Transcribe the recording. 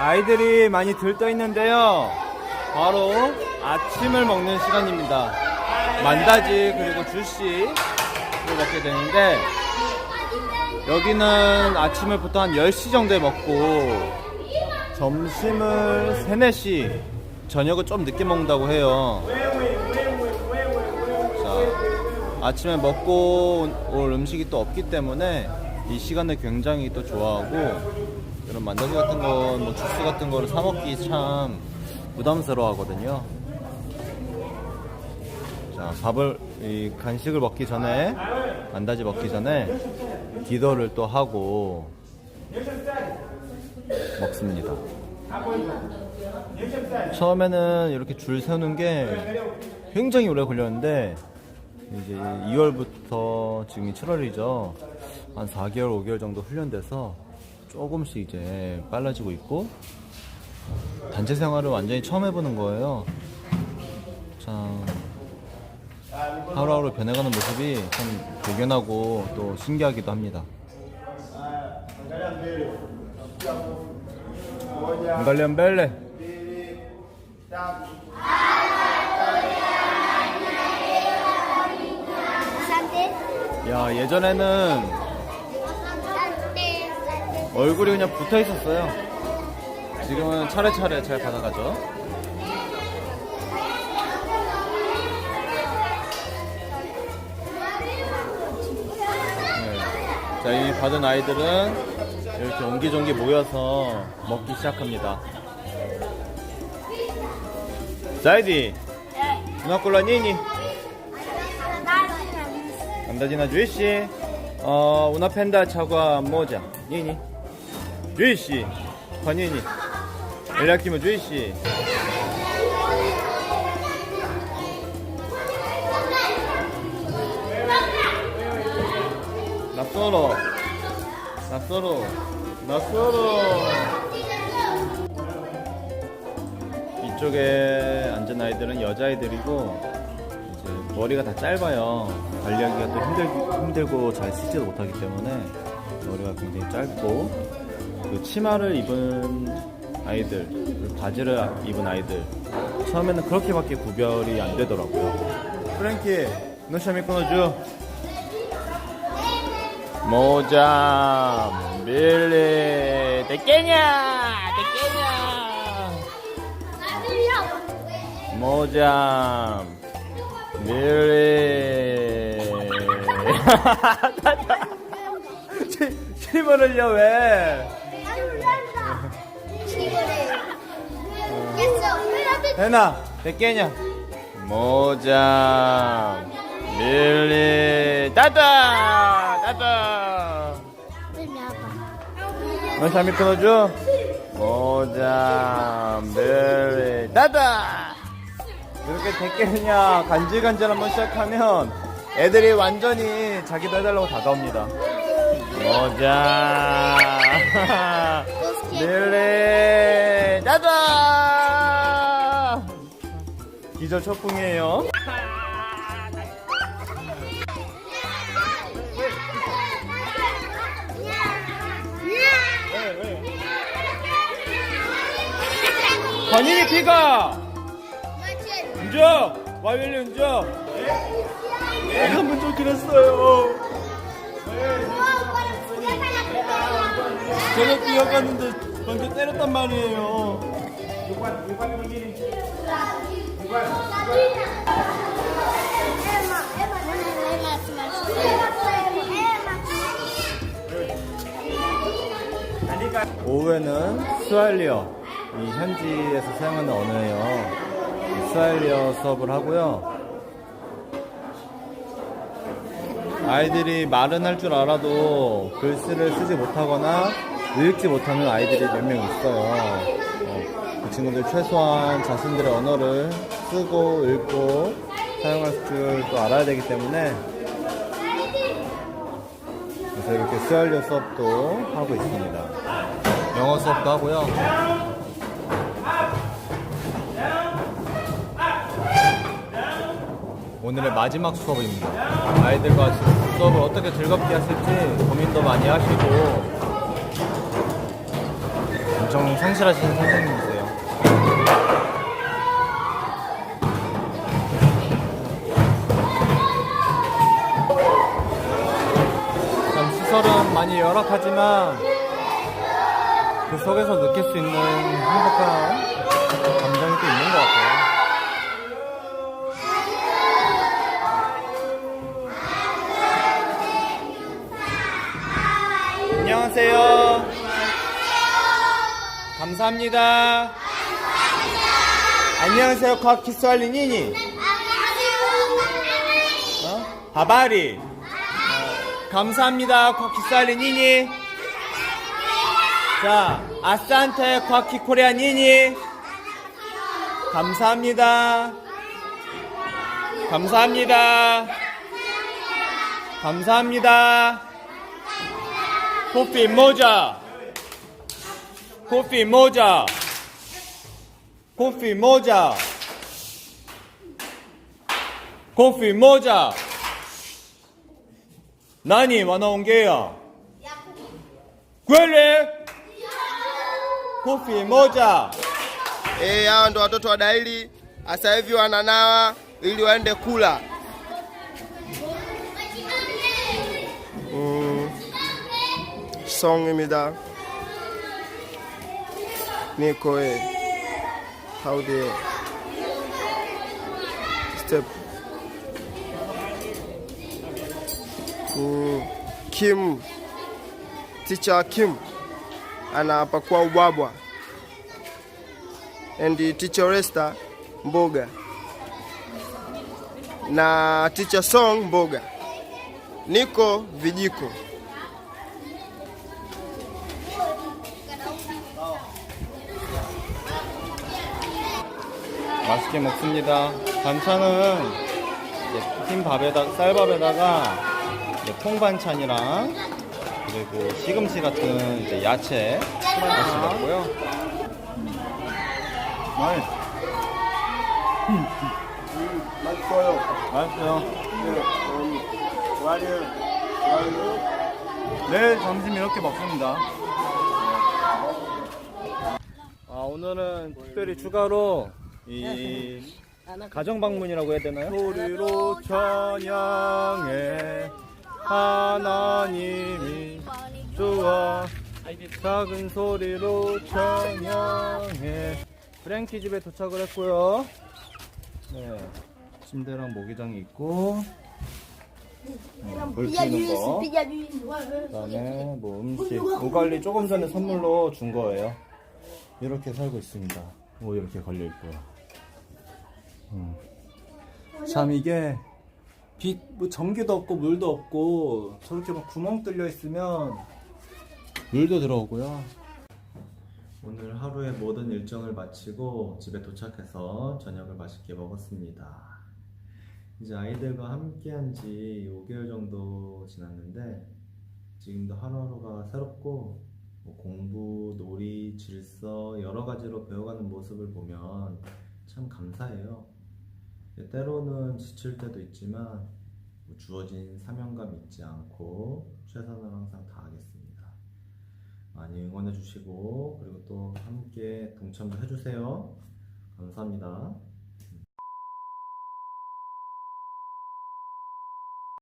아이들이 많이 들떠 있는데요. 바로 아침을 먹는 시간입니다. 만다지 그리고 주시를 먹게 되는데 여기는 아침을 보통 한 10시 정도에 먹고 점심을 3, 4시 저녁을 좀 늦게 먹는다고 해요. 자, 아침에 먹고 올 음식이 또 없기 때문에 이 시간을 굉장히 또 좋아하고 이런 만다지 같은 거, 뭐 주스 같은 거를 사 먹기 참 부담스러워 하거든요. 자, 밥을, 이 간식을 먹기 전에, 만다지 먹기 전에 기도를 또 하고 먹습니다. 처음에는 이렇게 줄 세우는 게 굉장히 오래 걸렸는데 이제 2월부터 지금이 7월이죠. 한 4개월, 5개월 정도 훈련돼서 조금씩 이제 빨라지고 있고 단체 생활을 완전히 처음 해보는 거예요. 참 하루하루 변해가는 모습이 참 대견하고 또 신기하기도 합니다. 관련 벨레. 야 예전에는 얼굴이 그냥 붙어 있었어요. 지금은 차례차례 잘 받아가죠. 네. 자, 이 받은 아이들은 이렇게 옹기종기 모여서 먹기 시작합니다. 자이디, 누나 꼴라 니니, 남다지나 주이씨, 어, 우나 펜다 차과 모자, 니니, 주이씨, 관니니, 엘라키모 주이씨, 낯설어, 낯설어, 낯설어. 이쪽에 앉은 아이들은 여자아이들이고 이제 머리가 다 짧아요. 관리하기가 또 힘들, 힘들고 잘 쓰지도 못하기 때문에 머리가 굉장히 짧고 그 치마를 입은 아이들, 그리고 바지를 입은 아이들 처음에는 그렇게밖에 구별이 안 되더라고요. 프랭키, 노샤미 끊어줘. 모자, 밀리, 대깨냐, 대깨냐. 모자, 밀리. 흘려 왜? 해나, 대깨냐. 모자, 밀리, 따다, 따다. 너샤미 끊어줘. 모자, 밀리, 따다. 이렇게 대깨냐 간질간질 한번 시작하면 애들이 완전히 자기도 해달라고 다가옵니다. 모자, 밀리, 따다. 기절 초풍이에요. 관인이 피가 은적 와이웰리 은적 한번 쫓긴 했어요. 제가 뛰어갔는데 저한테 때렸단 말이에요 오후에는 스왈리어 이 현지에서 사용하는 언어예요. 이 스왈리어 수업을 하고요. 아이들이 말은 할 줄 알아도 글씨를 쓰지 못하거나 읽지 못하는 아이들이 몇 명 있어요. 어, 그 친구들 최소한 자신들의 언어를 쓰고 읽고 사용할 줄도 알아야 되기 때문에 그래서 이렇게 스왈리어 수업도 하고 있습니다 영어 수업도 하고요 오늘의 마지막 수업입니다. 아이들과 수업을 어떻게 즐겁게 하실지 고민도 많이 하시고 엄청 성실하신 선생님이세요. 참 시설은 많이 열악하지만 그 속에서 느낄 수 있는 행복한 감정이 또 있는 것 같아요. 안녕하세요. 감사합니다. 안녕하세요. 곽키스알리 니니. 어? 바바리. 어, 감사합니다. 곽키스알리 니니. 자, 아산테 곽키 코리아 니니. 감사합니다. 감사합니다. 감사합니다. 코피 모자. 코피 모자. 코피 모자. 코피 모자. 나니 와나온게요. kweli kofi moja Eh, hawa ndo watoto wa Daili sasa hivi wananawa ili waende kula. Mm. Song입니 how they step. Mm, Kim teacher Kim anapakua ubwabwa. And teacher Resta mboga. Na teacher Song mboga. Niko vijiko. 맛있게 먹습니다. 반찬은 흰밥에다 쌀밥에다가 통반찬이랑 그리고 시금치 같은 이제 야채 같이 먹고요. 맛 맛있어요. 맛있어요. 내일 점심 이렇게 먹습니다. 아, 오늘은 특별히 추가로 이 가정 방문이라고 해야 되나요? 소리로 찬양해 하나님이 좋아 작은 소리로 찬양해 프랭키 집에 도착을 했고요. 네, 침대랑 모기장이 있고 네, 불 켜는 거. 그다음에 뭐 음식 우갈리 조금 전에 선물로 준 거예요. 이렇게 살고 있습니다. 뭐 이렇게 걸려 있고요. 음. 참 이게 빛, 뭐 전기도 없고 물도 없고 저렇게 막 구멍 뚫려 있으면 물도 들어오고요. 오늘 하루의 모든 일정을 마치고 집에 도착해서 저녁을 맛있게 먹었습니다. 이제 아이들과 함께 한 지 5개월 정도 지났는데 지금도 하루하루가 새롭고 뭐 공부, 놀이, 질서 여러 가지로 배워가는 모습을 보면 참 감사해요. 때로는 지칠 때도 있지만 뭐 주어진 사명감 잊지 않고 최선을 항상 다하겠습니다. 많이 응원해 주시고 그리고 또 함께 동참도 해주세요. 감사합니다.